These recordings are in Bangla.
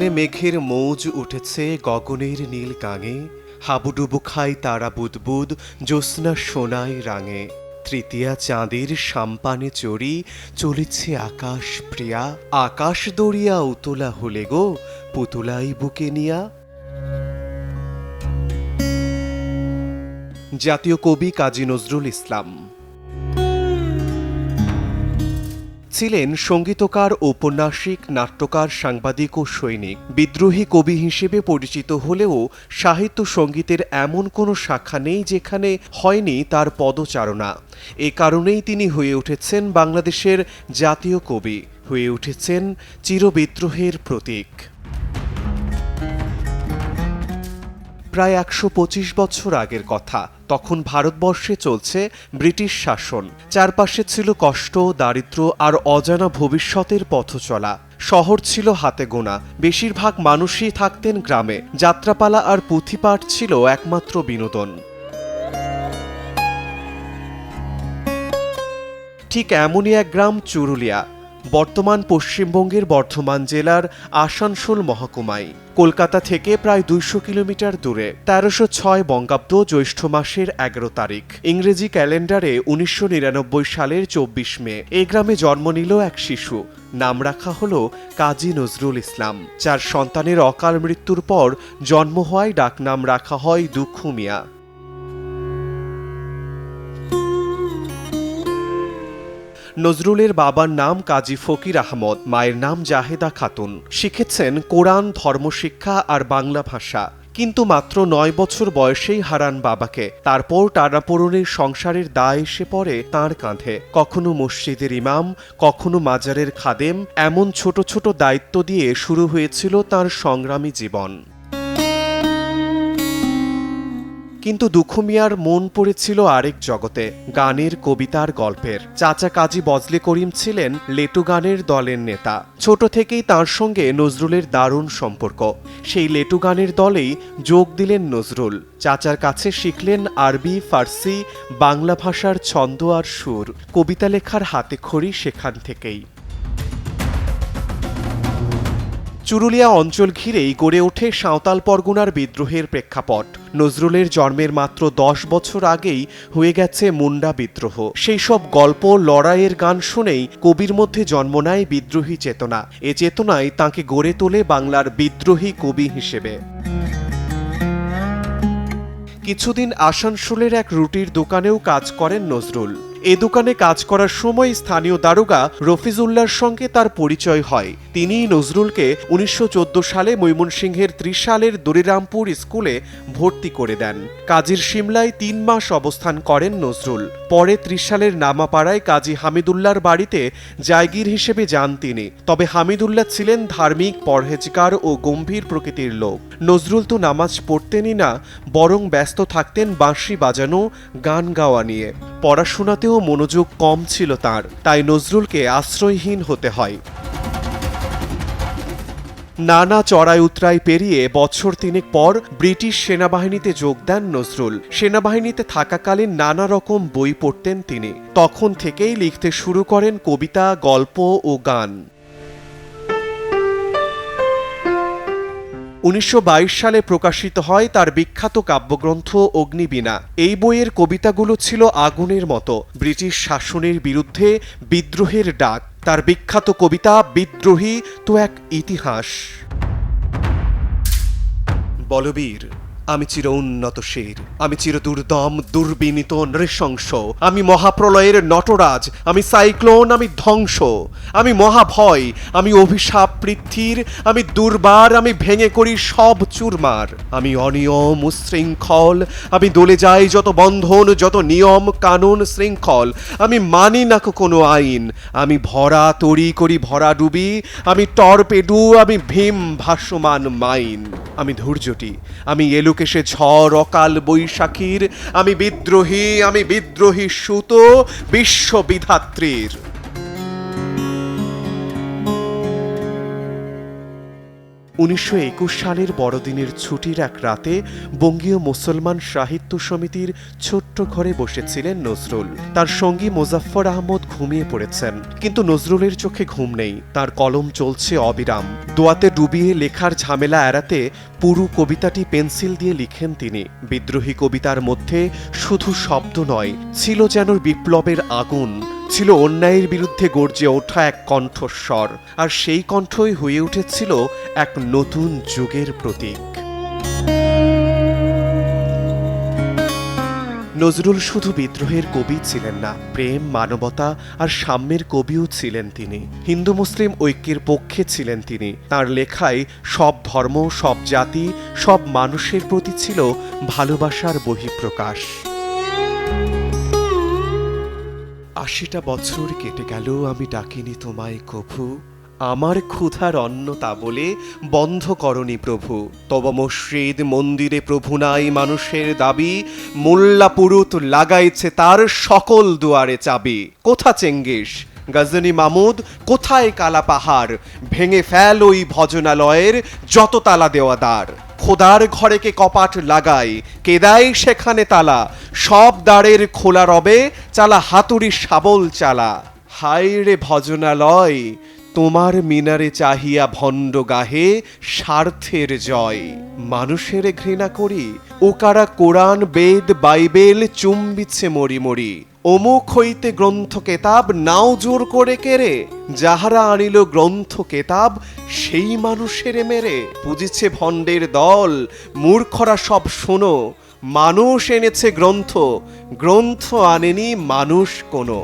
সকালে মেঘের মৌজ উঠেছে, গগনের নীল গাঙে হাবুডুবু খাই তারা বুদবুদ, জ্যোৎস্না সোনায় রাঙে। তৃতীয়া চাঁদের সাম্পানে চড়ি, চলেছে আকাশ প্রিয়া। আকাশ দড়িয়া উতলা হলে গো, পুতুলাই বুকে নিয়া। জাতীয় কবি কাজী নজরুল ইসলাম। ছিলেন সঙ্গীতকার, ঔপন্যাসিক, নাট্যকার, সাংবাদিক ও সৈনিক। বিদ্রোহী কবি হিসেবে পরিচিত হলেও সাহিত্য সঙ্গীতের এমন কোনো শাখা নেই যেখানে হয়নি তার পদচারণা। এ কারণেই তিনি হয়ে উঠেছেন বাংলাদেশের জাতীয় কবি, হয়ে উঠেছেন চিরবিদ্রোহের প্রতীক। প্রায় একশো পঁচিশ বছর আগের কথা। তখন ভারতবর্ষে চলছে ব্রিটিশ শাসন। চারপাশে ছিল কষ্ট দারিদ্র্য আর অজানা ভবিষ্যতের পথ চলা। শহর ছিল হাতে গোনা। বেশিরভাগ মানুষই থাকতেন গ্রামে। যাত্রাপালা আর পুঁথিপাঠ ছিল একমাত্র বিনোদন। ঠিক এমনই এক গ্রাম চুরুলিয়া। বর্তমান পশ্চিমবঙ্গের বর্ধমান জেলার আসানসোল মহকুমায়। কলকাতা থেকে প্রায় দুইশো কিলোমিটার দূরে, তেরোশো ছয় বঙ্গাব্দ জ্যৈষ্ঠ মাসের এগারো তারিখ। ইংরেজি ক্যালেন্ডারে উনিশশো নিরানব্বই সালের চব্বিশ মে এই গ্রামে জন্ম নিল এক শিশু। নাম রাখা হল কাজী নজরুল ইসলাম। যার সন্তানের অকাল মৃত্যুর পর জন্ম হওয়ায় ডাকনাম রাখা হয় দুঃখু মিয়া। নজরুলের বাবার নাম কাজী ফকির আহমদ, মায়ের নাম জাহেদা খাতুন। শিখেছেন কোরআন, ধর্মশিক্ষা আর বাংলা ভাষা। কিন্তু মাত্র নয় বছর বয়সেই হারান বাবাকে। তারপর টানাপোড়নের সংসারের দায় এসে পড়ে তাঁর কাঁধে। কখনো মসজিদের ইমাম, কখনো মাজারের খাদেম, এমন ছোট ছোট দায়িত্ব দিয়ে শুরু হয়েছিল তার সংগ্রামী জীবন। কিন্তু দুঃখ মিয়ার মন পড়েছিল আরেক জগতে, গানের কবিতার গল্পের। চাচা কাজী বজলে করিম ছিলেন লেটু গানের দলের নেতা। ছোট থেকেই তার সঙ্গে নজরুলের দারুণ সম্পর্ক। সেই লেটু গানের দলেই যোগ দিলেন নজরুল। চাচার কাছে শিখলেন আরবি, ফার্সি, বাংলা ভাষার ছন্দ আর সুর। কবিতা লেখার হাতে খড়ি সেখান থেকেই। চুরুলিয়া অঞ্চল ঘিরেই গড়ে ওঠে সাঁওতাল পরগনার বিদ্রোহের প্রেক্ষাপট। নজরুলের জন্মের মাত্র দশ বছর আগেই হয়ে গেছে মুন্ডা বিদ্রোহ। সেই সব গল্প, লড়াইয়ের গান শুনেই কবির মধ্যে জন্ম নেয় বিদ্রোহী চেতনা। এ চেতনায় তাকে গড়ে তোলে বাংলার বিদ্রোহী কবি হিসেবে। কিছুদিন আসানসোলের এক রুটির দোকানেও কাজ করেন নজরুল। এ দোকানে কাজ করার সময় স্থানীয় দারোগা রফিজুল্লার সঙ্গে তার পরিচয় হয়। তিনি নজরুলকে উনিশশো চোদ্দ সালে ময়মনসিংহের ত্রিশালের দরিরামপুর স্কুলে ভর্তি করে দেন। কাজীর সিমলায় তিন মাস অবস্থান করেন নজরুল। পরে ত্রিশ সালের নামাপাড়ায় কাজী হামিদুল্লার বাড়িতে জায়গির হিসেবে যান তিনি। তবে হামিদুল্লাহ ছিলেন ধার্মিক, পরহেজগার ও গম্ভীর প্রকৃতির লোক। নজরুল তো নামাজ পড়তেনই না, বরং ব্যস্ত থাকতেন বাঁশি বাজানো, গান গাওয়া নিয়ে। পড়াশোনাতেও মনোযোগ কম ছিল তার, তাই নজরুলকে আশ্রয়হীন হতে হয়। নানা চড়াই উতরাই পেরিয়ে বছর তিনেক পর ব্রিটিশ সেনাবাহিনীতে যোগ দেন নজরুল। সেনাবাহিনীতে থাকাকালীন নানা রকম বই পড়তেন তিনি। তখন থেকেই লিখতে শুরু করেন কবিতা, গল্প ও গান। উনিশশো বাইশ সালে প্রকাশিত হয় তার বিখ্যাত কাব্যগ্রন্থ অগ্নিবীণা। এই বইয়ের কবিতাগুলো ছিল আগুনের মতো। ব্রিটিশ শাসনের বিরুদ্ধে বিদ্রোহের ডাক। তার বিখ্যাত কবিতা বিদ্রোহী তো এক ইতিহাস। বলবীর আমি চির উন্নত শের, আমি চির দুর্দম, দুর্বিনীত, নৃশংস, আমি মহাপ্রলয়ের নটরাজ, আমি সাইক্লোন, আমি ধ্বংস, আমি মহাভয়, আমি অভিশাপ পৃথ্বীর আমি দুর্বার, আমি ভেঙে করি সব চুরমার, আমি অনিয়ম উশৃঙ্খল, আমি দলে যাই যত বন্ধন, যত নিয়ম কানুন শৃঙ্খল, আমি মানি না কোনো আইন, আমি ভরা তরি করি ভরা ডুবি, আমি টর্পেডু, আমি ভীম ভাসমান মাইন, আমি ধৈর্যটি, আমি এলুকেশে ঝড় অকাল বৈশাখীর। আমি বিদ্রোহী আমি বিদ্রোহী সুত বিশ্ববিধাত্রীর উনিশশো একুশ সালের বড়দিনের ছুটির এক রাতে বঙ্গীয় মুসলমান সাহিত্য সমিতির ছোট্ট ঘরে বসেছিলেন নজরুল। তার সঙ্গী মোজাফফর আহমদ ঘুমিয়ে পড়েছেন। কিন্তু নজরুলের চোখে ঘুম নেই। তার কলম চলছে অবিরাম। দোয়াতে ডুবিয়ে লেখার ঝামেলা এড়াতে পুরু কবিতাটি পেন্সিল দিয়ে লিখেন তিনি। বিদ্রোহী কবিতার মধ্যে শুধু শব্দ নয়, ছিল যেন বিপ্লবের আগুন। ছিল অন্যায়ের বিরুদ্ধে গর্জে ওঠা এক কণ্ঠস্বর, আর সেই কণ্ঠই হয়ে উঠেছিল এক নতুন যুগের প্রতীক। নজরুল শুধু বিদ্রোহের কবি ছিলেন না, প্রেম, মানবতা আর সাম্যের কবিও ছিলেন তিনি। হিন্দু মুসলিম ঐক্যের পক্ষে ছিলেন তিনি। তার লেখায় সব ধর্ম, সব জাতি, সব মানুষের প্রতি ছিল ভালোবাসার বহিঃপ্রকাশ। আশিটা বছর কেটে গেল আমি ডাকিনি তোমায় কভু। আমার ক্ষুধার অন্ন তা বলে বন্ধ করনি প্রভু। তব মসজিদ মন্দিরে প্রভু নাই মানুষের দাবি। মোল্লা পুরুত লাগাইছে তার সকল দুয়ারে চাবি। কোথা চেঙ্গিস? গজনী মামুদ, কোথায় কালা পাহাড়? ভেঙে ফেল ওই ভজনালয়ের যত তালা দেওয়া দ্বার খোদার ঘরে কে কপাট লাগাই কেদাই সেখানে তালা? সব দ্বারের খোলা রবে চালা হাতুড়ি শাবল চালা। হায় রে ভজনালয়, তোমার মিনারে চাহিয়া ভণ্ড গাহে স্বার্থের জয়। মানুষের ঘৃণা করি, ও কারা কোরআন, বেদ, বাইবেল চুম্বিছে মরি মরি। অমুক হইতে গ্রন্থ কেতাব নাও জোর করে কেড়ে, যাহারা আনিল গ্রন্থ কেতাব, সেই মানুষের মেরে। পুজিছে ভণ্ডের দল, মূর্খরা সব শোনো, মানুষ এনেছে গ্রন্থ গ্রন্থ আনেনি মানুষ কোনো।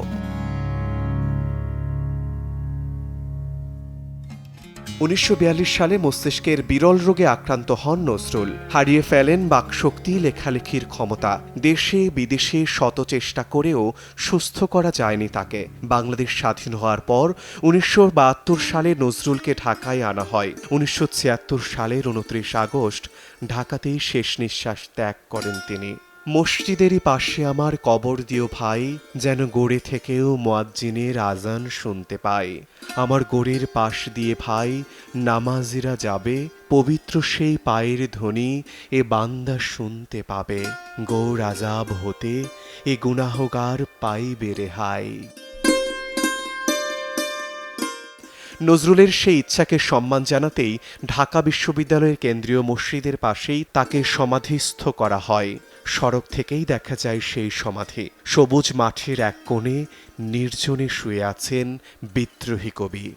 উনিশশো বিয়াল্লিশ সালে মস্তিষ্কের বিরল রোগে আক্রান্ত হন নজরুল। হারিয়ে ফেলেন বাকশক্তি, লেখালেখির ক্ষমতা। দেশে, বিদেশে শত চেষ্টা করেও সুস্থ করা যায়নি তাকে। বাংলাদেশ স্বাধীন হওয়ার পর উনিশশো বাহাত্তর সালে নজরুলকে ঢাকায় আনা হয়। উনিশশো ছিয়াত্তর সালের উনত্রিশ আগস্ট ঢাকাতেই শেষ নিঃশ্বাস ত্যাগ করেন তিনি। মসজিদেরই পাশে আমার কবর দিও ভাই, যেন গড়ে থেকেও মোয়াজ্জিনের আজান শুনতে পাই। আমার গোড়ের পাশ দিয়ে ভাই, নামাজিরা যাবে, পবিত্র সেই পায়ের ধ্বনি এ বান্দা শুনতে পাবে। গৌর আজাব হতে এ গুনাহগার পাইবে রেহাই। নজরুলের সেই ইচ্ছাকে সম্মান জানাতেই ঢাকা বিশ্ববিদ্যালয়ের কেন্দ্রীয় মসজিদের পাশেই তাকে সমাধিস্থ করা হয়। সড়ক থেকেই দেখা যায় সেই সমাধি। সবুজ মাঠের এক কোণে নির্জনে শুয়ে আছেন বিদ্রোহী কবি।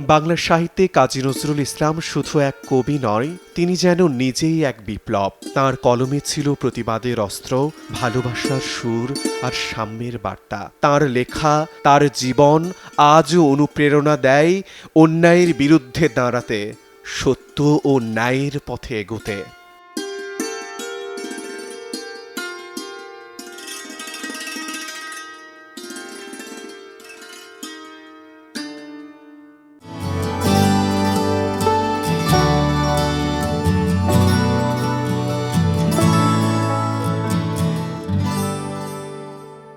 বাংলা সাহিত্যে কাজী নজরুল ইসলাম শুধু এক কবি নয়, তিনি যেন নিজেই এক বিপ্লব। তার কলমে ছিল প্রতিবাদের অস্ত্র, ভালোবাসার সুর আর সাম্যের বার্তা। তার লেখা, তার জীবন আজও অনুপ্রেরণা দেয় অন্যায়ের বিরুদ্ধে দাঁড়াতে। সত্য ও ন্যায়ের পথে এগোতে।